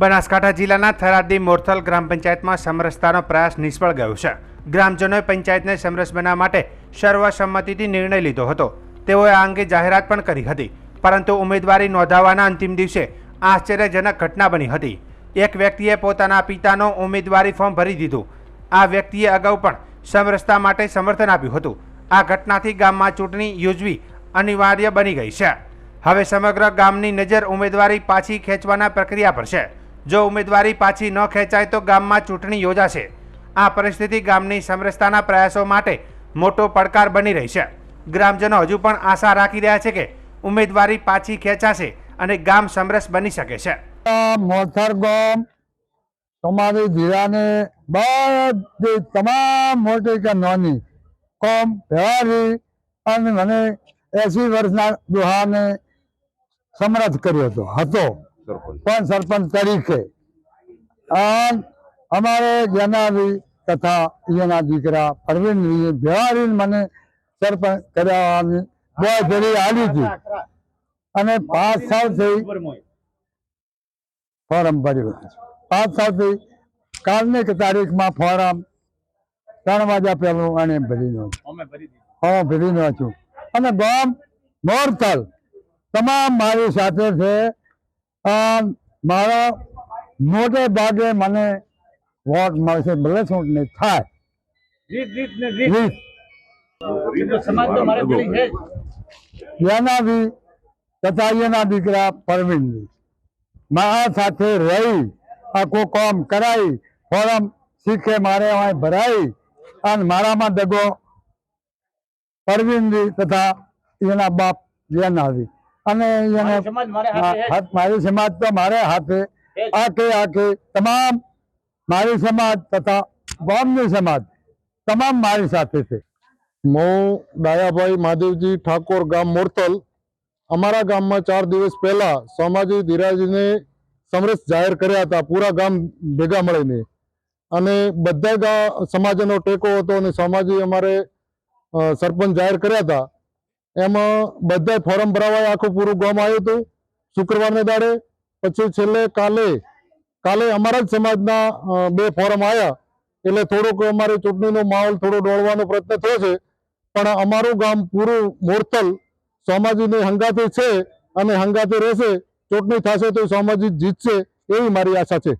બનાસકાંઠા જિલ્લાના થરાદી મોરથલ ગ્રામ પંચાયતમાં સમરસતાનો પ્રયાસ નિષ્ફળ ગયો છે. ગ્રામજનોએ પંચાયતને સમરસ બનાવવા માટે સર્વસંમતિથી નિર્ણય લીધો હતો. તેઓએ આ અંગે જાહેરાત પણ કરી હતી. પરંતુ ઉમેદવારી નોંધાવવાના અંતિમ દિવસે આશ્ચર્યજનક ઘટના બની હતી. એક વ્યક્તિએ પોતાના પિતાનો ઉમેદવારી ફોર્મ ભરી દીધું. આ વ્યક્તિએ અગાઉ પણ સમરસતા માટે સમર્થન આપ્યું હતું. આ ઘટનાથી ગામમાં ચૂંટણી યોજવી અનિવાર્ય બની ગઈ છે. હવે સમગ્ર ગામની નજર ઉમેદવારી પાછી ખેંચવાના પ્રક્રિયા પર છે. જો ઉમેદવારી પાછી ન ખેંચાય તો ગામમાં ચૂંટણી યોજાશે. આ પરિસ્થિતિ ગામની સમરસતાના પ્રયાસો માટે મોટો પડકાર બની રહી છે. ગ્રામજનો હજુ પણ આશા રાખી રહ્યા છે કે ઉમેદવારી પાછી ખેંચાશે અને ગામ સમરસ બની શકે છે. મોથર તમારી જિલ્લાને બધી તમામ મોટી કે નાની કોમ વ્યવહારી અને મને એસી વર્ષના દુહાને સમરથ કર્યો હતો હતો. પણ સરપંચ તરીકે. અમારે જેનારી તથા એના દીકરા પરવીનભાઈએ વ્યવહારી મને સરપંચ કરાવવાની બે ફેરી આવી હતી. અને પાંચ સાલથી ફોરમ ભર્યું. પાંચ સાલથી કાલની તારીખમાં ફોરમ ત્રણ વાગ્યા પહેલું અને ભરી નો હા ભરી નો છું અને ગામ મોરતલ તમામ મારી સાથે છે. મારા મોટે ભાગે મને વોટ મળશે ભલે ચૂંટણી થાય. એનાથી તથા એના દીકરા પરવીનજી મારા સાથે રહી આખું કામ કરાવી ફોરમ શીખે મારે ભરાઈ અને મારામાં દગો પરવીનજી તથા એના બાપ જેનાવી અને મારી સમાજ તો મારે હાથે. આખે આખે તમામ મારી સમાજ તથા ગામની સમાજ તમામ મારી સાથે છે. હું ડાયાભાઈ મહાદેવજી ઠાકોર ગામ મોરતલ. અમારા ગામમાં ચાર દિવસ પહેલા સોમાજી ધીરાજીને સમરસ જાહેર કર્યા હતા પૂરા ગામ ભેગા મળીને. અને બધા સમાજનો ટેકો હતો અને સોમાજી અમારે સરપંચ જાહેર કર્યા હતા. એમાં બધા ફોરમ ભરાવાય, આખું પૂરું ગામ આવ્યું હતું. શુક્રવારને દાડે, પછી છેલ્લે કાલે કાલે અમારા જ સમાજના બે ફોરમ આવ્યા એટલે થોડુંક અમારે ચૂંટણીનો માહોલ થોડો ડોળવાનો પ્રયત્ન થયો છે. પણ અમારું ગામ પૂરું મોરતલ સોમાજીની હંગાથી છે અને હંગાથી રહેશે. ચૂંટણી થશે તો સોમાજી જીતશે એવી મારી આશા છે.